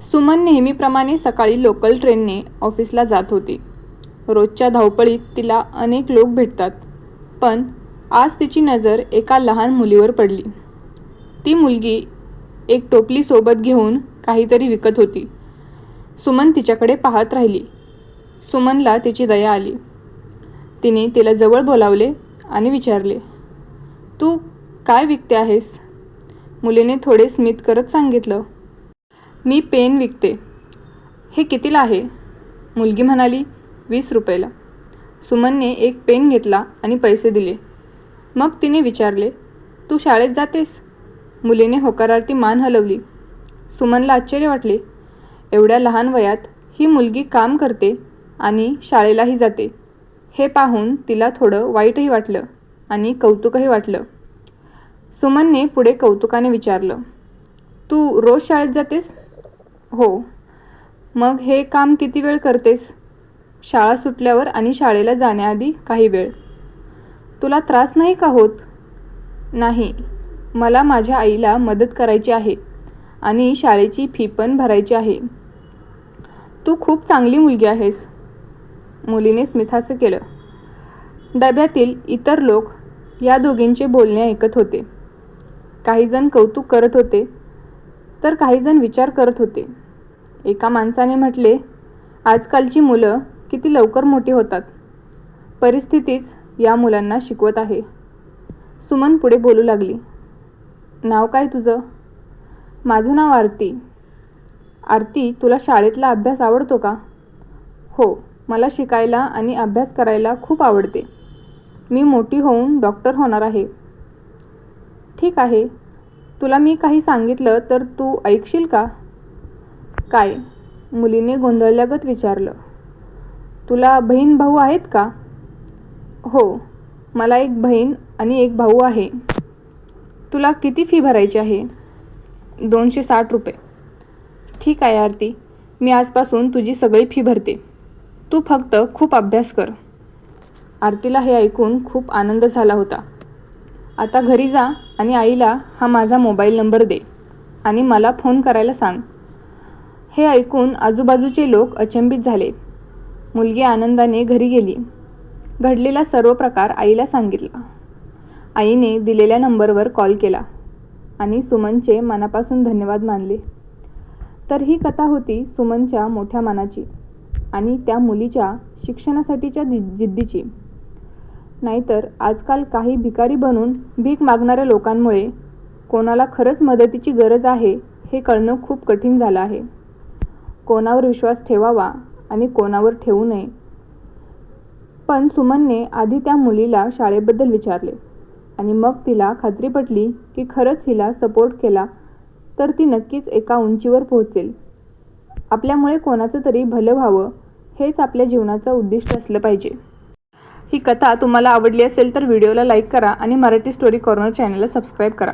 सुमन नेहमीप्रमाणे सकाळी लोकल ट्रेनने ऑफिसला जात होती. रोजच्या धावपळीत तिला अनेक लोक भेटतात. पण आज तिची नजर एका लहान मुलीवर पडली. ती मुलगी एक टोपली सोबत घेऊन काहीतरी विकत होती. सुमन तिच्याकडे पाहत राहिली. सुमनला तिची दया आली. तिने तिला जवळ बोलावले आणि विचारले तू काय विकते आहेस? मुलीने थोडे स्मित करत सांगितलं मी पेन विकते. हे कितीला आहे? मुलगी म्हणाली वीस रुपयाला. सुमनने एक पेन घेतला आणि पैसे दिले. मग तिने विचारले तू शाळेत जातेस? मुलीने होकारार्थी मान हलवली. सुमनला आश्चर्य वाटले. एवढ्या लहान वयात ही मुलगी काम करते आणि शाळेलाही जाते. हे पाहून तिला थोडं वाईटही वाटलं आणि कौतुकही वाटलं. सुमनने पुढे कौतुकाने विचारलं तू रोज शाळेत जातेस? हो. मग हे काम किती वेळ करतेस? शाळा सुटल्यावर आणि शाळेला जाण्याआधी काही वेळ. तुला त्रास नाही का होत? नाही. मला माझ्या आईला मदत करायची आहे आणि शाळेची फी पण भरायची आहे. तू खूप चांगली मुलगी आहेस. मुलीने स्मिताचं केलं. डब्यातील इतर लोक या दोघींचे बोलणे ऐकत होते. काहीजण कौतुक करत होते तर काहीजण विचार करत होते. एका माणसाने म्हटले आजकालची मुलं किती लवकर मोठी होतात. परिस्थितीच या मुलांना शिकवत आहे. सुमन पुढे बोलू लागली नाव काय तुझं? माझं नाव आरती. आरती तुला शाळेतला अभ्यास आवडतो का? हो मला शिकायला आणि अभ्यास करायला खूप आवडते. मी मोठी होऊन डॉक्टर होणार आहे. ठीक आहे. तुला मी काही सांगितलं तर तू ऐकशील का? काय? मुलीने गोंधळल्यागत विचारलं. तुला बहीण भाऊ आहेत का? हो मला एक बहीण आणि एक भाऊ आहे. तुला किती फी भरायची आहे? दोनशे साठ रुपये. ठीक आहे आरती मी आजपासून तुझी सगळी फी भरते. तू फक्त खूप अभ्यास कर. आरतीला हे ऐकून खूप आनंद झाला होता. आता घरी जा आणि आईला हा माझा मोबाईल नंबर दे आणि मला फोन करायला सांग. हे ऐकून आजूबाजूचे लोक अचंबित झाले. मुलगी आनंदाने घरी गेली. घडलेला सर्व प्रकार आईला सांगितला. आईने दिलेल्या नंबरवर कॉल केला आणि सुमनचे मनापासून धन्यवाद मानले. तर ही कथा होती सुमनच्या मोठ्या मनाची आणि त्या मुलीच्या शिक्षणासाठीच्या जिद्दीची. नाहीतर आजकाल काही भिकारी बनून भीक मागणाऱ्या लोकांमुळे कोणाला खरंच मदतीची गरज आहे हे कळणं खूप कठीण झालं आहे. कोणावर विश्वास ठेवावा आणि कोणावर ठेवू नये. पण सुमनने आधी त्या मुलीला शाळेबद्दल विचारले आणि मग तिला खात्री पटली की खरंच हिला सपोर्ट केला तर ती नक्कीच एका उंचीवर पोहोचेल. आपल्यामुळे कोणाचं तरी भलं व्हावं हेच आपल्या जीवनाचं उद्दिष्ट असलं पाहिजे. ही कथा तुम्हाला आवडली असेल तर व्हिडिओला लाईक करा आणि मराठी स्टोरी कॉर्नर चॅनलला सबस्क्राईब करा.